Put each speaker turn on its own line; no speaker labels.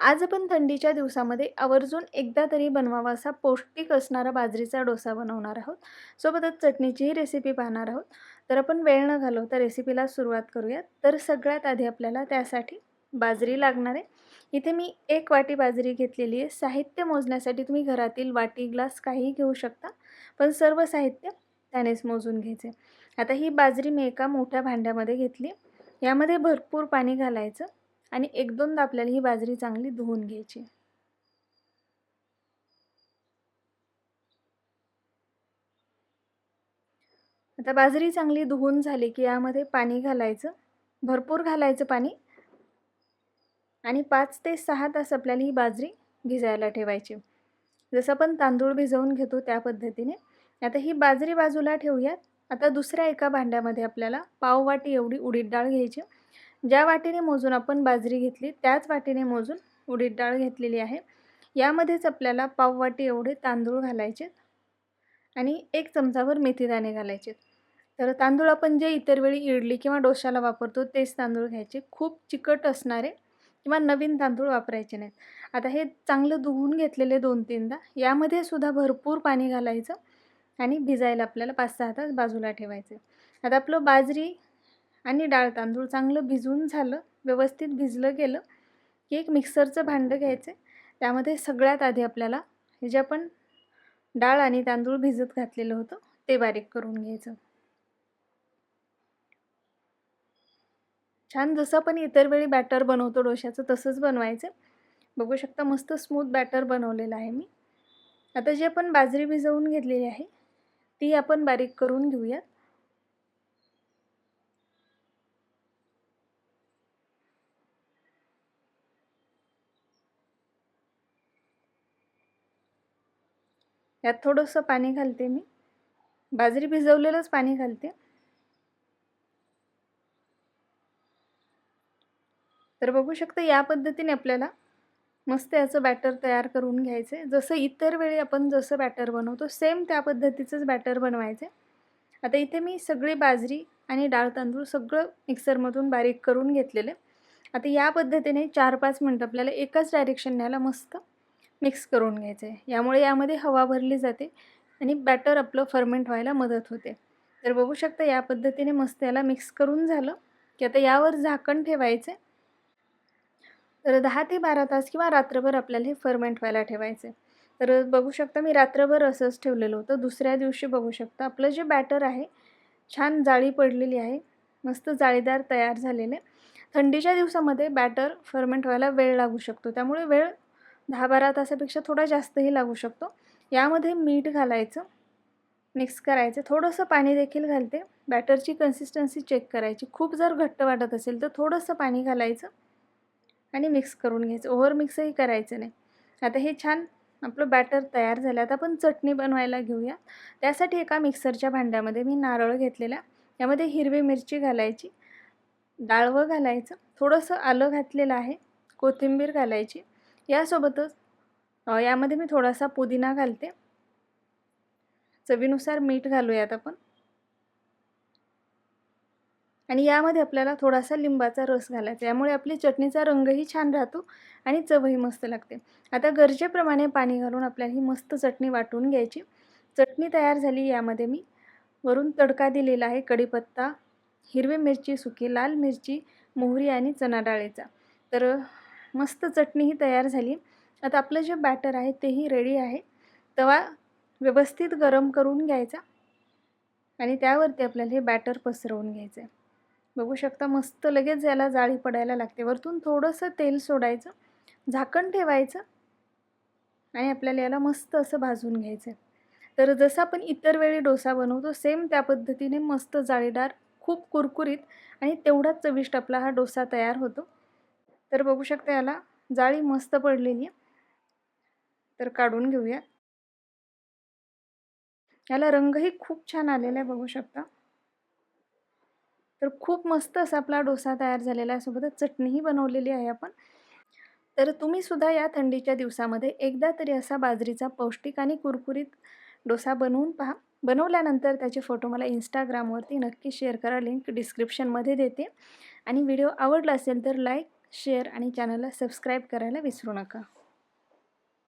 आज आपण थंडीच्या दिवसामध्ये आवर्जून एकदा तरी बनवावा असा पौष्टिक असणारा बाजरीचा डोसा बनवणार आहोत. सोबतच चटणीचीही रेसिपी पाहणार आहोत. तर आपण वेळ न घालवता रेसिपीला सुरुवात करूयात. तर सगळ्यात आधी आपल्याला त्यासाठी बाजरी लागणार आहे. इथे मी एक वाटी बाजरी घेतलेली आहे. साहित्य मोजण्यासाठी तुम्ही घरातील वाटी ग्लास काहीही घेऊ शकता. पण सर्व साहित्य त्यानेच मोजून घ्यायचे. आता ही बाजरी मी एका मोठ्या भांड्यामध्ये घेतली यामध्ये भरपूर पाणी घालायचं. आणि एक दोनदा आपल्याला ही बाजरी चांगली धुवून घ्यायची. आता बाजरी चांगली धुवून झाली की यामध्ये पाणी घालायचं. भरपूर घालायचं पाणी. आणि पाच ते सहा तास आपल्याला ही बाजरी भिजायला ठेवायची. जसं आपण तांदूळ भिजवून घेतो त्या पद्धतीने. आता ही बाजरी बाजूला ठेवूयात. आता दुसऱ्या एका भांड्यामध्ये आपल्याला पाववाटी एवढी उडीद डाळ घ्यायची. ज्या वाटीने मोजून आपण बाजरी घेतली त्याच वाटीने मोजून उडीद डाळ घेतलेली आहे. यामध्येच आपल्याला पाववाटी एवढे तांदूळ घालायचे आणि एक चमचाभर मेथीदाणे घालायचे तर तांदूळ आपण जे इतर वेळी इडली किंवा डोशाला वापरतो तेच तांदूळ घ्यायचे. खूप चिकट असणारे किंवा नवीन तांदूळ वापरायचे नाहीत. आता हे चांगलं धुवून घेतलेले दोन तीनदा यामध्ये सुद्धा भरपूर पाणी घालायचं आणि भिजायला आपल्याला पाच सहा तास बाजूला ठेवायचं. आता आपलं बाजरी आणि डाळ तांदूळ चांगलं भिजून झालं व्यवस्थित भिजलं गेलं की एक मिक्सरचं भांडं घ्यायचं. त्यामध्ये सगळ्यात आधी आपल्याला हे जे आपण डाळ आणि तांदूळ भिजत घातलेलं होतं ते बारीक करून घ्यायचं. छान जसं आपण इतर वेळी बॅटर बनवतो डोशाचं तसंच बनवायचं. बघू शकता मस्त स्मूथ बॅटर बनवलेलं आहे मी. आता जी आपण बाजरी भिजवून घेतलेली आहे ती आपण बारीक करून घेऊयात. यात थोडंसं पाणी घालते मी. बाजरी भिजवलेलंच पाणी घालते. तर बघू शकता या पद्धतीने आपल्याला मस्त याचं बॅटर तयार करून घ्यायचं. आहे जसं इतर वेळी आपण जसं बॅटर बनवतो सेम त्या पद्धतीचंच बॅटर बनवायचं. आता इथे मी सगळी बाजरी आणि डाळ तांदूळ सगळं मिक्सरमधून बारीक करून घेतलेलं. आता या पद्धतीने चार पाच मिनटं आपल्याला एकाच डायरेक्शन न्यायला मस्त मिक्स करून घ्यायचं. आहे यामुळे यामध्ये हवा भरली जाते आणि बॅटर आपलं फर्मेंट व्हायला मदत होते. तर बघू शकता या पद्धतीने मस्त याला मिक्स करून झालं की आता यावर झाकण ठेवायचं. तर दहा ते बारा तास किंवा रात्रभर आपल्याला हे फर्मेंट व्हायला ठेवायचं. तर बघू शकता मी रात्रभर असंच ठेवलेलं होतं. दुसऱ्या दिवशी बघू शकता आपलं जे बॅटर आहे छान जाळी पडलेली आहे. मस्त जाळीदार तयार झालेले. थंडीच्या दिवसामध्ये बॅटर फर्मेंट व्हायला वेळ लागू शकतो. त्यामुळे वेळ दहा बारा तासापेक्षा थोडा जास्तही लागू शकतो. यामध्ये मीठ घालायचं मिक्स करायचं थोडंसं पाणी देखील घालते. बॅटरची कन्सिस्टन्सी चेक करायची. खूप जर घट्ट वाटत असेल तर थोडंसं पाणी घालायचं आणि मिक्स करून घ्यायचं. ओव्हर मिक्सही करायचं नाही. आता हे छान आपलं बॅटर तयार झालं. आता आपण चटणी बनवायला घेऊया. त्यासाठी एका मिक्सरच्या भांड्यामध्ये मी नारळ घेतलेला. यामध्ये हिरवी मिरची घालायची. डाळवं घालायचं. थोडंसं आलं घातलेलं आहे. कोथिंबीर घालायची. यासोबतच यामध्ये मी थोडासा पुदिना घालते. चवीनुसार मीठ घालूयात आपण. आणि यामध्ये आपल्याला थोडासा लिंबाचा रस घालायचा यामुळे आपली चटणीचा रंगही छान राहतो आणि चवही मस्त लागते. आता गरजेप्रमाणे पाणी घालून आपल्याला ही मस्त चटणी वाटून घ्यायची. चटणी तयार झाली यामध्ये मी. वरून तडका दिलेला आहे कढीपत्ता हिरवी मिरची सुकी लाल मिरची मोहरी आणि चना डाळीचा. तर मस्त चटणीही तयार झाली. आता आपलं जे बॅटर आहे तेही रेडी आहे. तवा व्यवस्थित गरम करून घ्यायचा. आणि त्यावरती आपल्याला हे बॅटर पसरवून घ्यायचं आहे बघू शकता मस्त लगेच याला जाळी पडायला लागते. वरतून थोडंसं तेल सोडायचं. झाकण ठेवायचं. आणि आपल्याला याला मस्त असं भाजून घ्यायचं आहे तर जसं आपण इतर वेळी डोसा बनवतो सेम त्या पद्धतीने मस्त जाळीदार खूप कुरकुरीत आणि तेवढाच चविष्ट आपला हा डोसा तयार होतो. तर बघू शकता याला. जाळी मस्त पडलेली तर काढून घेऊया. याला रंगही खूप छान आलेला आहे बघू शकता. तर खूप मस्त असा आपला डोसा तयार झालेला आहे. सोबतच चटणीही बनवलेली आहे आपण. तर तुम्ही सुद्धा या थंडीच्या दिवसामध्ये एकदा तरी असा बाजरीचा पौष्टिक आणि कुरकुरीत डोसा बनवून पहा. बनवल्यानंतर त्याचे फोटो मला इंस्टाग्रामवरती नक्की शेअर करा. लिंक डिस्क्रिप्शनमध्ये देते. आणि व्हिडिओ आवडला असेल तर लाईक शेअर आणि चॅनलला सबस्क्राईब करायला विसरू नका.